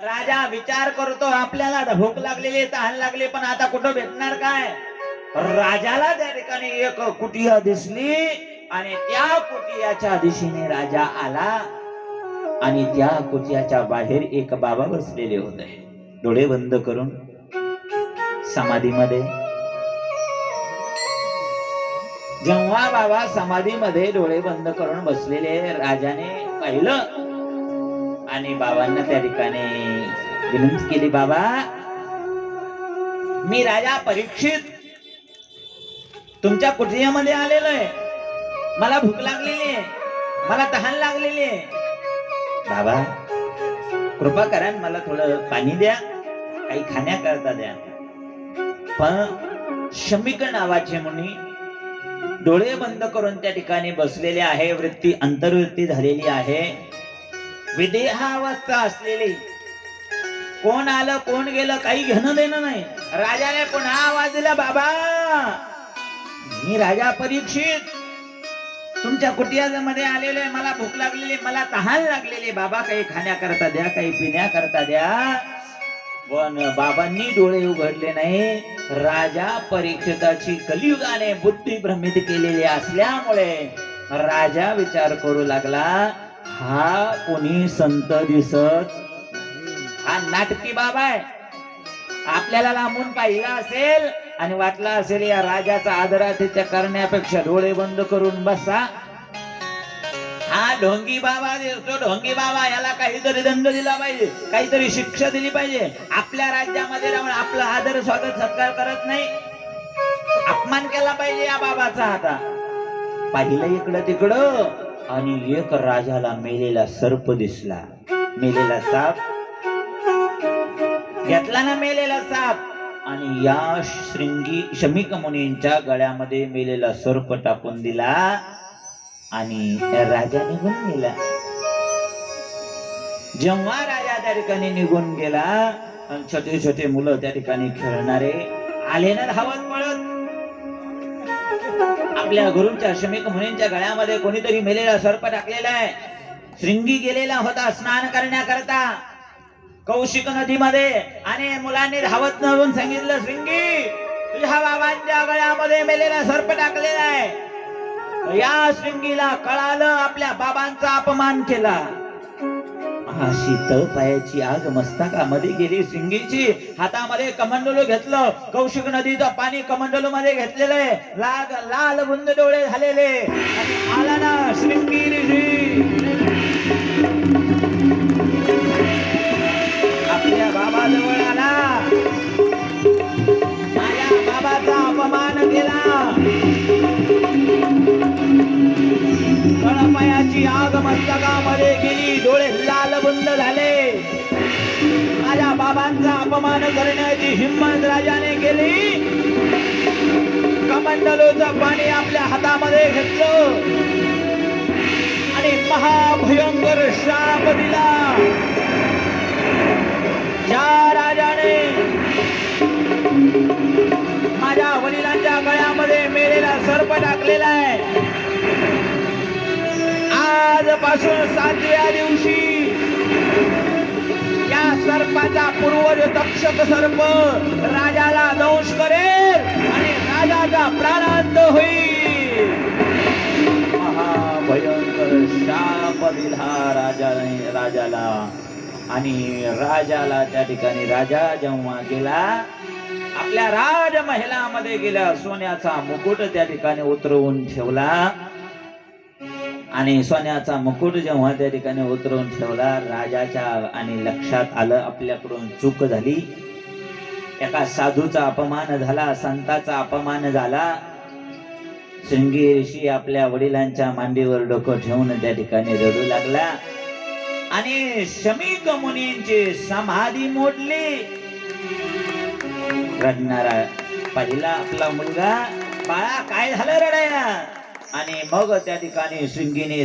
राजा विचार करतो आपल्याला भूक लागलेली तहान लागली पण आता कुठं भेटणार काय? राजाला त्या ठिकाणी एक कुटिया दिसली आणि त्या कुटियाच्या दिशेने राजा आला आणि त्या कुटियाच्या बाहेर एक बाबा बसलेले होते. डोळे बंद करून समाधीमध्ये. जेव्हा बाबा समाधीमध्ये डोळे बंद करून बसलेले राजाने पाहिलं आणि बाबांना त्या ठिकाणी विनंती केली बाबा मी राजा परीक्षित. तुमच्या कुटुंबामध्ये आलेलो आहे? मला भूक लागलेली आहे. मला तहान लागलेली आहे. बाबा कृपा करा मला थोडं पाणी द्या. काही खाण्याकरता द्या. पण शमिक नावाचे मुनी डोळे बंद करून त्या ठिकाणी बसलेले आहे. वृत्ती अंतर्वृत्ती झालेली आहे. विदेहावस्था असलेली. कोण आलं कोण गेलं काही घेणं देणं नाही. राजाने पुन्हा आवाज दिला बाबा मी राजा परीक्षित. तुमच्या कुटियामध्ये आलेले मला भूक लागलेली मला तहान लागलेली. बाबा काही खाण्याकरता द्या काही पिण्याकरता द्या. पण बाबांनी डोळे उघडले नाही. राजा परीक्षिताची कलियुगाने बुद्धी भ्रमित केलेली असल्यामुळे राजा विचार करू लागला हा कोणी संत दिसत हा नाटकी बाबा आहे. आपल्याला लांबून पाहिला असेल आणि वाटला असेल या राजाचा आदरातिथ्य करण्यापेक्षा डोळे बंद करून बसा. हा ढोंगी बाबा दिसतो. ढोंगी बाबा याला काहीतरी दंड दिला पाहिजे. काहीतरी शिक्षा दिली पाहिजे. आपल्या राज्यामध्ये राहून आपला आदर स्वागत सत्कार करत नाही. अपमान केला पाहिजे या बाबाचा आता. पाहिलं इकडं तिकडं. आणि एक राजाला मेलेला सर्प दिसला. मेलेला साप. घेतला ना मेलेला साप. आणि या श्रृंगी शमिक मुनींच्या गळ्यामध्ये मेलेला सर्प टाकून दिला. आणि राजा निघून गेला. जेव्हा राजा त्या ठिकाणी निघून गेला आणि छोटे छोटे मुलं त्या ठिकाणी खेळणारे आले ना धावत पळत आपल्या गुरुंच्या शमिक मुनींच्या गळ्यामध्ये कोणीतरी मेलेला सर्प टाकलेला आहे. श्रृंगी गेलेला होता स्नान करण्याकरता. कौशिक नदीमध्ये आणि मुलांनी धावत नवून सांगितलं श्रृंगी तुझ्या बाबांच्या गळ्यामध्ये मेलेला सर्प टाकलेला आहे. या श्रृंगीला कळालं आपल्या बाबांचा अपमान केला. अशी पायाची आग मस्तकामध्ये गेली. सिंगीची हातामध्ये कमंडलू घेतलं. कौशिक नदीचं पाणी कमंडलू मध्ये घेतलेलं आहे. लाग लाल बुंद डोळे झालेले. आणि आला ना श्रृंगी आपल्या बाबाजवळ आला. माझ्या बाबाचा अपमान केला. मस्तकामध्ये गेली डोळे लाल बंद झाले. माझ्या बाबांचा अपमान करण्याची हिंमत राजाने केली. कमंडलोचं पाणी आपल्या हातामध्ये घेतलं. आणि महाभयंकर शाप दिला. पासून सातव्या दिवशी या सर्पाचा पूर्वज तक्षक सर्प राजाला दंश करेल आणि राजाचा प्राणांत होईल. महाभयंकर शाप दिला राजाने राजाला. आणि राजाला त्या ठिकाणी राजा जेव्हा गेला आपल्या राजमहलामध्ये गेला सोन्याचा मुकुट त्या ठिकाणी उतरवून ठेवला. आणि सोन्याचा मुकुट जेव्हा त्या ठिकाणी उतरवून ठेवला राजाच्या आणि लक्षात आलं आपल्याकडून चूक झाली. एका साधूचा अपमान झाला संताचा अपमान झाला. शृंगी ऋषी आपल्या वडिलांच्या मांडीवर डोकं ठेवून त्या ठिकाणी रडू लागला. आणि शमीक मुनींची समाधी मोडली. रडणारा पहिला आपला मुलगा. बाळा काय झालं रडायला? आणि मग त्या ठिकाणी शृंगीने